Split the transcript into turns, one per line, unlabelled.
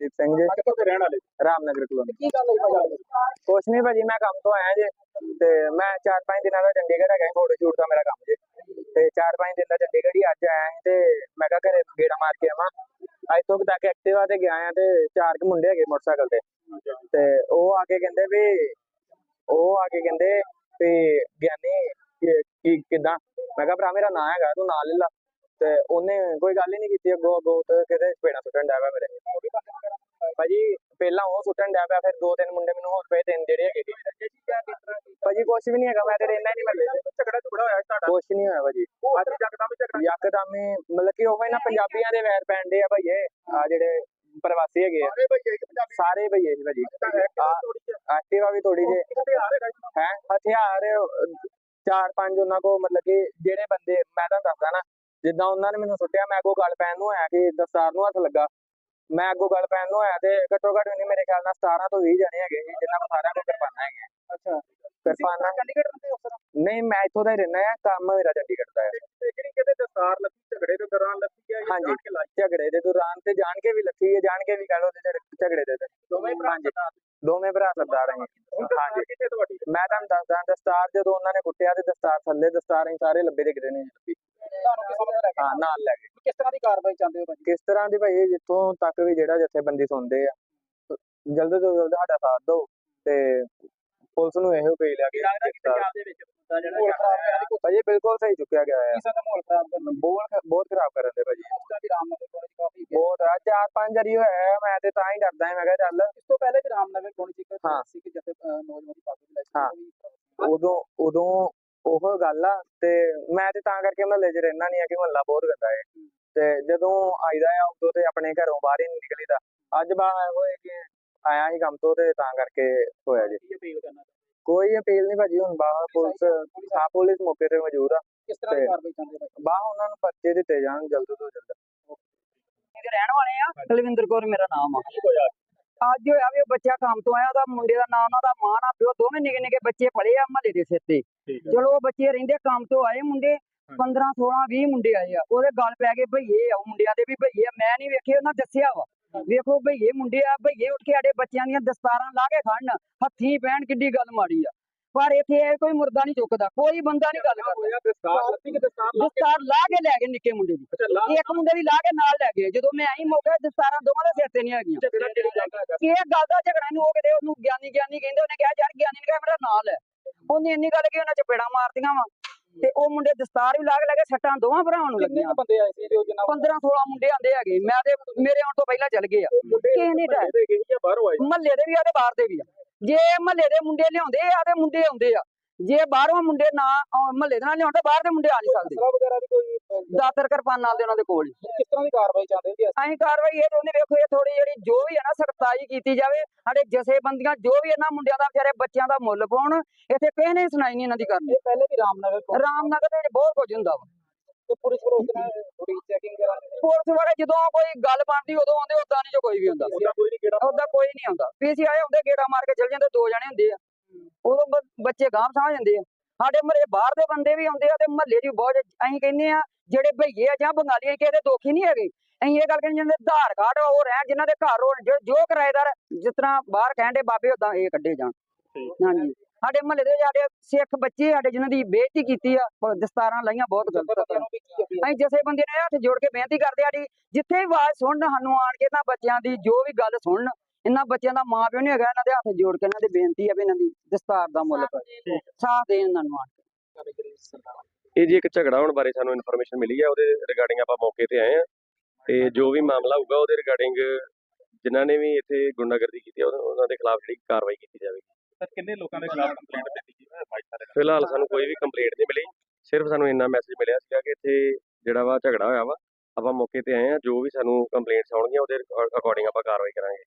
ਦੀਪ ਸਿੰਘ ਜੀ।
ਅੱਜ ਕਿੱਥੇ ਰਹਿਣ ਵਾਲੇ
ਰਾਮਨਗਰ ਕਲੋਨੀ।
ਕੀ ਗੱਲ ਹੋਈ ਭਾਜੀ?
ਕੁਛ ਨਹੀਂ ਭਾਜੀ ਮੈਂ ਕੰਮ ਤੋਂ ਆਇਆ ਜੇ ਤੇ ਮੈਂ ਚਾਰ ਪੰਜ ਦਿਨਾਂ ਦਾ ਚੰਡੀਗੜ੍ਹ ਹੈਗਾ ਫੋਟੋ ਸ਼ੂਟ ਦਾ ਮੇਰਾ ਕੰਮ ਜੇ। ਤੇ ਚਾਰ ਪੰਜ ਦਿਨ ਦਾ ਚੰਡੀਗੜ੍ਹ ਹੀ ਅੱਜ ਆਇਆ ਤੇ ਮੈਂ ਕਿਹਾ ਘਰੇ ਗੇੜਾ ਮਾਰ ਕੇ ਆਵਾਂ। ਅੱਜ ਤੋਂ ਤੱਕ ਐਕਟਿਵਾ ਤੇ ਗਿਆ ਆ ਤੇ ਚਾਰ ਕੁ ਮੁੰਡੇ ਹੈਗੇ ਮੋਟਰਸਾਈਕਲ ਤੇ। ਤੇ ਉਹ ਆ ਕੇ ਕਹਿੰਦੇ ਵੀ ਉਹ ਆ ਕੇ ਕਹਿੰਦੇ ਵੀ ਗਿਆਨੀ ਕੀ ਕਿਦਾਂ? ਮੈਂ ਕਿਹਾ ਭਰਾ ਮੇਰਾ ਨਾਂ ਹੈਗਾ ਤੂੰ ਨਾਂ ਲੈ ਲਾ। ਤੇ ਉਹਨੇ ਕੋਈ ਗੱਲ ਹੀ ਨਹੀਂ ਕੀਤੀ ਅੱਗੋਂ ਅੱਗੋਂ ਤੇ ਕਿਤੇ ਚਪੇੜਾ ਸੁੱਟਣ ਡਿਆ ਪਿਆ ਮੇਰੇ। ਭਾਜੀ ਪਹਿਲਾਂ ਉਹ ਸੁੱਟਣ ਡਿਆ ਪਿਆ ਫਿਰ ਦੋ ਤਿੰਨ ਮੁੰਡੇ ਮੈਨੂੰ ਹੋਰ ਪਏ ਤਿੰਨ ਜਿਹੜੇ ਹੈਗੇ ਭਾਜੀ ਕੁਛ ਵੀ ਨਹੀਂ ਹੈਗਾ ਮੈਂ ਤੇ ਰਹਿਣਾ ਨਹੀਂ ਮੱਲੇ
ਝਗੜਾ ਝਗੜਾ ਹੋਇਆ ਤੁਹਾਡਾ
ਕੁਛ ਨਹੀਂ ਹੋਇਆ ਭਾਜੀ।
ਜਗਦਮ ਝਗੜਾ
ਯਕਦਮ ਹੀ ਮਤਲਬ ਕਿ ਉਹ ਇਹਨਾਂ ਪੰਜਾਬੀਆਂ ਦੇ ਵੈਰ ਪੈਂਦੇ ਆ ਭਾਈਏ ਆ ਜਿਹੜੇ ਪ੍ਰਵਾਸੀ ਹੈਗੇ ਆ।
ਸਾਰੇ ਭਈਏ
ਸੀ ਭਾਜੀ।
ਤਾਂ
ਐਕਟਿਵਾ ਵੀ ਥੋੜੀ ਜੇ। ਹੈ ਹਥਿਆਰ ਚਾਰ ਪੰਜ ਉਹਨਾਂ ਕੋ ਮਤਲਬ ਕਿ ਜਿਹੜੇ ਬੰਦੇ ਮੈਂ ਤੁਹਾਨੂੰ ਦੱਸਦਾ ਨਾ ਜਿੱਦਾਂ ਉਹਨਾਂ ਨੇ ਮੈਨੂੰ ਸੁੱਟਿਆ ਮੈਂ ਅੱਗੋਂ ਗੱਲ ਪੈਣ ਨੂੰ ਆਇਆ ਕਿ ਦਸਤਾਰ ਨੂੰ ਹੱਥ ਲੱਗਾ। ਮੈਂ ਅੱਗੋਂ ਗੱਲ ਪੈਣ ਨੂੰ ਆਇਆ ਤੇ ਘੱਟੋ ਘੱਟ ਨਹੀਂ ਮੇਰੇ ਖਿਆਲ ਨਾਲ 17 ਤੋਂ 20 ਜਣੇ ਹੈਗੇ ਸੀ ਜਿਨ੍ਹਾਂ ਕੋਲ ਸਾਰਿਆਂ ਕੋਲ ਕਿਰਪਾਨਾਂ ਹੈਗੀਆਂ।
ਅੱਛਾ।
ਕਿਰਪਾਨਾਂ
ਚੰਡੀਗੜ੍ਹ ਰਹਿੰਦੇ ਹੋ ਸਰ
ਨਹੀਂ ਮੈਂ ਇੱਥੋਂ ਦਾ ਹੀ ਰਹਿਣਾ ਆ ਕੰਮ ਮੇਰਾ ਚੰਡੀਗੜ੍ਹ ਦਾ ਹੈ।
ਤੇ ਜਿਹੜੀ ਕਿਤੇ ਦਸਤਾਰ ਲੱਗੀ ਝਗੜੇ ਦੇ ਦੌਰਾਨ ਲੱਗੀ ਹੈ
ਹਾਂਜੀ। ਝਗੜੇ ਦੇ ਤੇ ਜਾਣ ਕੇ ਵੀ ਲੱਥੀ ਹੈ ਜਾਣ ਕੇ ਵੀ ਕਹਿ ਤੇ ਝਗ- ਝਗੜੇ ਦੇ
ਦੋਵੇਂ ਭਰਾ
ਦੋਵੇਂ ਭਰਾ ਸਰਦਾਰ ਹੈ ਹਾਂਜੀ। ਮੈਂ ਤੁਹਾਨੂੰ ਦੱਸਦਾ ਦਸਤਾਰ ਜਦੋਂ ਉਹਨਾਂ ਨੇ ਕੁੱਟਿਆ ਤੇ ਦਸਤਾਰ ਥੱਲੇ ਦਸਤਾਰ ਅਸੀਂ ਸਾਰੇ ਲੱਭੇ ਦੇ ਕਿਤੇ ਨਹੀਂ ਲੱਭੀ
ਤੁਹਾਨੂੰ ਕਿਸ ਸਮਝ ਲੱਗ
ਹਾਂ ਨਾਲ ਲੈ ਗਏ
ਕਿਸ ਤਰ੍ਹਾਂ ਦੀ ਕਾਰਵਾਈ ਚਾਹੁੰਦੇ ਹੋ ਭਾਜੀ?
ਕਿਸ ਤਰ੍ਹਾਂ ਦੀ ਭਾਈ ਜਿੱਥੋਂ ਤੱਕ ਵੀ ਜਿਹੜਾ ਜਥੇਬੰਦੀ ਸੁਣਦੇ ਆ ਜਲਦ ਤੋਂ ਜਲਦ ਸਾਡਾ ਸਾਥ ਦਿਓ ਤੇ ਪੁਲਿਸ ਨੂੰ ਇਹੋ ਕਹੀ ਲਿਆ ਕਿ
ਪੰਜਾਬ ਦੇ ਵਿੱਚ ਮੁੱਦਾ ਜਿਹੜਾ ਮਾਹੌਲ ਖਰਾਬ ਹੈ ਕੋਈ
ਭਾਜੀ ਬਿਲਕੁਲ ਸਹੀ ਚੁੱਕਿਆ ਗਿਆ ਹੈ
ਕਿਸੇ ਦਾ ਮਾਹੌਲ ਖਰਾਬ ਕਰਨ ਨੂੰ
ਬਹੁਤ ਬਹੁਤ ਖਰਾਬ ਕਰਨ ਦੇ ਭਾਜੀ।
ਉਸ ਦਾ ਵੀ ਰਾਮਨਗਰ ਕਾਲਜ ਕਾਫੀ ਗਿਆ।
ਬਹੁਤ ਆ ਚਾਰ ਪੰਜ ਵਾਰੀ ਹੋਇਆ ਹੈ, ਮੈਂ ਤੇ ਤਾਂ ਹੀ ਡਰਦਾ ਹਾਂ ਮੈਂ ਕਿਹਾ ਚੱਲ।
ਇਸ ਤੋਂ ਪਹਿਲੇ ਵੀ ਰਾਮਨਗਰ ਕਾਲਜ ਇੱਕ। ਸਿੱਖ ਜਥੇ ਨੌਜਵਾਨ ਦੀ ਲਈ
ਹਾਂ। ਉਦੋਂ ਉਦੋਂ ਉਹ ਗੱਲ ਆ ਤੇ ਮੈਂ ਤੇ ਤਾਂ ਕਰਕੇ ਮਹੱਲੇ 'ਚ ਰਹਿਣਾ ਨਹੀਂ ਆ ਕਿ ਮਹੱਲਾ ਬਹੁਤ ਗੰਦਾ ਹੈ। ਤੇ ਜਦੋਂ ਆਈਦਾ ਆ ਉਦੋਂ ਤੇ ਆਪਣੇ ਘਰੋਂ ਬਾਹਰ ਹੀ ਨਹੀਂ ਨਿਕਲੀਦਾ। ਅੱਜ ਬਾਹਰ ਹੋਏ ਕਿ ਆਇਆ ਹੀ ਕੰਮ ਤੋਂ ਤੇ ਤਾਂ ਕਰਕੇ ਹੋਇਆ ਜੀ। ਕੋਈ ਅਪੀਲ ਨਹੀਂ ਭਾਜੀ ਹੁਣ ਬਾਹਰ ਪੁਲਿਸ ਹਾਂ ਪੁਲਿਸ ਮੌਕੇ ਤੇ ਮੌਜੂਦ ਆ।
ਕਿਸ ਤਰ੍ਹਾਂ ਦੀ
ਤੇ-
ਕਾਰਵਾਈ ਚਾਹੁੰਦੇ ਹੋ ਭਾਜੀ?
ਬਾਹਰ ਉਹਨਾਂ ਨੂੰ ਪਰਚੇ ਦਿੱਤੇ ਜਾਣ ਜਲਦ ਤੋਂ ਜਲਦ।
ਰਹਿਣ ਵਾਲੇ ਆ ਕੁਲਵਿੰਦਰ ਕੌਰ ਮੇਰਾ ਨਾਮ ਆ ਅੱਜ ਹੋਇਆ ਵੀ ਉਹ ਬੱਚਾ ਕੰਮ ਤੋਂ ਆਇਆ ਉਹਦਾ ਮੁੰਡੇ ਦਾ ਨਾਮ ਉਹਨਾਂ ਦਾ ਮਾਂ ਨਾ ਪਿਓ ਦੋਵੇਂ ਨਿੱਕੇ ਨਿੱਕੇ ਬੱਚੇ ਪਲੇ ਆ ਮਹੱਲੇ ਦੇ ਸਿਰ ਤੇ। ਚਲੋ ਉਹ ਬੱਚੇ ਰਹਿੰਦੇ ਕੰਮ ਤੋਂ ਆਏ ਮੁੰਡੇ 15 16 20 ਮੁੰਡੇ ਆਏ ਆ। ਉਹਦੇ ਗੱਲ ਪੈ ਗਏ ਭਈਏ ਆ ਉਹ ਮੁੰਡਿਆਂ ਦੇ ਵੀ ਭਈਏ ਆ। ਮੈਂ ਨਹੀਂ ਵੇਖੇ ਉਹਨਾਂ ਦੱਸਿਆ ਵਾ। ਵੇਖੋ ਭਈਏ ਮੁੰਡੇ ਆ ਭਈਏ ਉੱਠ ਕੇ ਸਾਡੇ ਬੱਚਿਆਂ ਦੀਆਂ ਦਸਤਾਰਾਂ ਲਾ ਕੇ ਖੜਨ ਹੱਥੀਂ ਪੈਣ ਕਿੱਡੀ ਗੱਲ ਮਾੜੀ ਆ। ਪਰ ਇੱਥੇ ਇਹ ਕੋਈ ਮੁਰਦਾ ਨਹੀਂ ਚੁੱਕਦਾ ਕੋਈ ਬੰਦਾ ਨਹੀਂ ਗੱਲ ਕਰਦਾ।
ਦਸਤਾਰ ਲਾ ਕੇ
ਲਾ ਗਏ ਨਿੱਕੇ ਮੁੰਡੇ ਦੀ। ਇੱਕ ਮੁੰਡੇ ਦੀ ਲਾ ਕੇ ਨਾਲ ਲੈ ਗਏ। ਜਦੋਂ ਮੈਂ ਆਈ ਮੌਕੇ ਦਸਤਾਰਾਂ ਦੋਵਾਂ ਦੇ ਸਿਰ ਤੇ ਨਹੀਂ ਹੈਗੀਆਂ। ਇਹ ਗੱਲ ਦਾ ਝਗੜਾ ਨੂੰ ਉਹ ਕਿਤੇ ਉਹਨੂੰ ਗਿਆਨੀ ਗਿਆਨੀ ਕਹਿੰਦੇ ਉਹਨੇ ਕਿਹਾ ਯਾਰ ਗਿਆਨੀ ਨੇ ਕਿਹਾ ਮੇਰਾ ਨਾਂ ਲੈ ਉਹਨੇ ਇੰਨੀ ਗੱਲ ਕਿ ਉਹਨਾਂ ਚਪੇੜਾ ਮਾਰਤੀਆਂ ਵਾ। ਤੇ ਉਹ ਮੁੰਡੇ ਦਸਤਾਰ ਵੀ ਲਾ ਕੇ ਲੈ ਕੇ ਸੱਟਾਂ ਦੋਵਾਂ ਭਰਾਵਾਂ ਨੂੰ ਲੱਗੀਆਂ।
ਬੰਦੇ ਆਏ ਸੀ ਜੋ ਜਨਾਬ
15 16 ਮੁੰਡੇ ਆਂਦੇ ਹੈਗੇ। ਮੈਂ ਤੇ ਮੇਰੇ ਆਉਣ ਤੋਂ ਪਹਿਲਾਂ ਚੱਲ ਗਏ ਆ।
ਮੁੰਡੇ
ਕਿਸੇ ਨੇ ਡਰਾਇਆ।
ਦੇ ਗਏ ਜਾਂ ਬਾਹਰੋਂ ਆਏ।
ਮਹੱਲੇ ਦੇ ਵੀ ਆ ਤੇ ਬਾਹਰ ਦੇ ਵੀ ਆ। ਜੇ ਮਹੱਲੇ ਦੇ ਮੁੰਡੇ ਲਿਆਉਂਦੇ ਆ ਤੇ ਮੁੰਡੇ ਆਉਂਦੇ ਆ। ਜੇ ਬਾਹਰੋਂ ਮੁੰਡੇ ਨਾ ਮਹੱਲੇ ਦੇ ਨਾਲ ਲਿਆਉਣ ਤਾਂ ਬਾਹਰ ਦੇ ਮੁੰਡੇ ਆ ਨਹੀਂ ਸਕਦੇ। ਦਾਤਰ ਕਿਰਪਾਨਾਂ ਦੇ ਉਹਨਾਂ ਦੇ ਕੋਲ
ਕਿਸ ਤਰ੍ਹਾਂ ਦੀ ਕਾਰਵਾਈ ਚਾਹੁੰਦੇ ਹੋ ਜੀ
ਅਸੀਂ? ਕਾਰਵਾਈ ਇਹ ਚਾਹੁੰਦੇ ਵੇਖੋ ਇਹ ਥੋੜੀ ਜਿਹੜੀ ਜੋ ਵੀ ਹੈ ਨਾ ਸਖਤਾਈ ਕੀਤੀ ਜਾਵੇ ਸਾਡੇ ਜਥੇਬੰਦੀਆਂ ਜੋ ਵੀ ਇਹਨਾਂ ਮੁੰਡਿਆਂ ਦਾ ਵਿਚਾਰੇ ਬੱਚਿਆਂ ਦਾ ਮੁੱਲ ਪਾਉਣ ਇੱਥੇ ਕਿਸੇ ਨੇ ਸੁਣਾਈ ਨਹੀਂ ਇਹਨਾਂ ਦੀ ਕਰਨੀ।
ਪਹਿਲੇ ਵੀ ਰਾਮਨਗਰ ਕੋਲ
ਰਾਮਨਗਰ ਦੇ ਵਿੱਚ ਬਹੁਤ ਕੁਝ ਹੁੰਦਾ ਵਾ।
ਤੇ ਪੁਲਿਸ ਵੱਲੋਂ ਉਸ ਤਰ੍ਹਾਂ ਥੋੜੀ ਚੈਕਿੰਗ ਕਰਾਂਗੇ।
ਪੁਲਿਸ ਵਾਲੇ ਜਦੋਂ ਕੋਈ ਗੱਲ ਬਣਦੀ ਉਦੋਂ ਆਉਂਦੇ ਉਦਾਂ ਨਹੀਂ ਜੋ ਕੋਈ ਵੀ ਹੁੰਦਾ।
ਉਹਦਾ ਕੋਈ ਨਹੀਂ ਕਿਹੜਾ
ਉਦਾਂ ਕੋਈ ਨਹੀਂ ਆਉਂਦਾ। ਪੀਸੀਆਈ ਹੁੰਦੇ ਗੇੜਾ ਮਾਰ ਕੇ ਚਲ ਜਾਂਦੇ ਦੋ ਜਣੇ ਹੁੰਦੇ ਆ। ਉਦੋਂ ਬੱਚੇ ਗਾਂਹ ਸਮਝ ਜਾਂਦੇ ਆ। ਸਾਡੇ ਮਹੱਲੇ ਬਾਹਰ ਦੇ ਬੰਦੇ ਵੀ ਆਉਂਦੇ ਆ ਤੇ ਮਹੱਲੇ ਵੀ ਬਹੁਤ ਅਸੀਂ ਕਹਿੰਦੇ ਆ ਜਿਹੜੇ ਭਈਏ ਆ ਜਾਂ ਬੰਗਾਲੀ ਆ ਕਿਸੇ ਦੇ ਦੋਖੀ ਨਹੀਂ ਹੈਗੇ। ਅਸੀਂ ਇਹ ਗੱਲ ਕਹਿੰਦੇ ਜਿਹਨਾਂ ਦੇ ਆਧਾਰ ਕਾਰਡ ਉਹ ਰਹਿਣ ਜਿਨ੍ਹਾਂ ਦੇ ਘਰ ਹੋਣ ਜੋ- ਜੋ ਕਿਰਾਏਦਾਰ ਜਿਸ ਤਰ੍ਹਾਂ ਬਾਹਰ ਕਹਿੰਦੇ ਬਾਬੇ ਉਦਾਂ ਇਹ ਕੱਢੇ ਜਾਣ। ਹਾਂਜੀ। ਸਾਡੇ ਮਹੱਲੇ ਦੇ ਸਾਡੇ ਸਿੱਖ ਬੱਚੇ ਸਾਡੇ ਜਿਨ੍ਹਾਂ ਦੀ ਬੇਇੱਜ਼ਤੀ ਕੀਤੀ ਆ ਦਸਤਾਰਾਂ ਲਾਈਆਂ ਬਹੁਤ ਗਲਤ ਆ। ਅਸੀਂ ਜਿਸੇ ਬੰਦੇ ਨੇ ਹੱਥ ਜੋੜ ਕੇ ਬੇਨਤੀ ਕਰਦੇ ਆ ਜੀ ਜਿੱਥੇ ਵੀ ਆਵਾਜ਼ ਸੁਣਨ ਸਾਨੂੰ ਆਣ ਕੇ ਇਹਨਾਂ ਬੱਚਿਆਂ ਦੀ ਜੋ ਵੀ ਗੱਲ ਸੁਣਨ ਇਹਨਾਂ ਬੱਚਿਆਂ ਦਾ ਮਾਂ ਪਿਓ ਨਹੀਂ ਹੈਗਾ ਇਹਨਾਂ ਦੇ ਹੱਥ ਜੋੜ ਕੇ ਇਹਨਾਂ ਦੀ ਬੇਨਤੀ ਆ ਵੀ ਇਹਨਾਂ ਦੀ ਦਸਤਾਰ ਦਾ ਮੁੱਲ ਪਾਓ ਸਾਥ ਦੇਣ ਇਹਨਾਂ ਨੂੰ ਆਣ ਕੇ।
ਇਹ ਜੀ ਇੱਕ ਝਗੜਾ ਹੋਣ ਬਾਰੇ ਸਾਨੂੰ ਇਨਫੋਰਮੇਸ਼ਨ ਮਿਲੀ ਹੈ ਉਹਦੇ ਰਿਗਾਰਡਿੰਗ ਆਪਾਂ ਮੌਕੇ ਤੇ ਆਏ ਆ। ਤੇ ਜੋ ਵੀ ਮਾਮਲਾ ਹੋਊਗਾ ਉਹਦੇ ਰਿਗਾਰਡਿੰਗ ਜਿਨ੍ਹਾਂ ਨੇ ਵੀ ਇੱਥੇ ਗੁੰਡਾਗਰਦੀ ਕੀਤੀ ਆ ਉਹਨਾਂ- ਉਹਨਾਂ ਦੇ ਖਿਲਾਫ ਜਿਹੜੀ ਕਾਰਵਾਈ ਕੀਤੀ ਜਾਵੇਗੀ।
ਸਰ ਕਿੰਨੇ ਲੋਕਾਂ ਦੇ ਖਿਲਾਫ ਕੰਪਲੇਂਟ ਦਿੱਤੀ ਸਾਰੇ
ਫਿਲਹਾਲ ਸਾਨੂੰ ਕੋਈ ਵੀ ਕੰਪਲੇਂਟ ਨਹੀਂ ਮਿਲੀ। ਸਿਰਫ ਸਾਨੂੰ ਇੰਨਾ ਮੈਸੇਜ ਮਿਲਿਆ ਸੀਗਾ ਕਿ ਇੱਥੇ ਜਿਹੜਾ ਵਾ ਝਗੜਾ ਹੋਇਆ ਵਾ ਆਪਾਂ ਮੌਕੇ ਤੇ ਆਏ ਆ ਜੋ ਵੀ ਸਾਨੂੰ ਕੰਪਲੇਂਟਸ ਆਉਣਗੀਆਂ ਉਹਦੇ ਅਕੋਰਡਿੰਗ ਆਪਾਂ ਕਾਰਵਾਈ ਕਰਾਂਗੇ।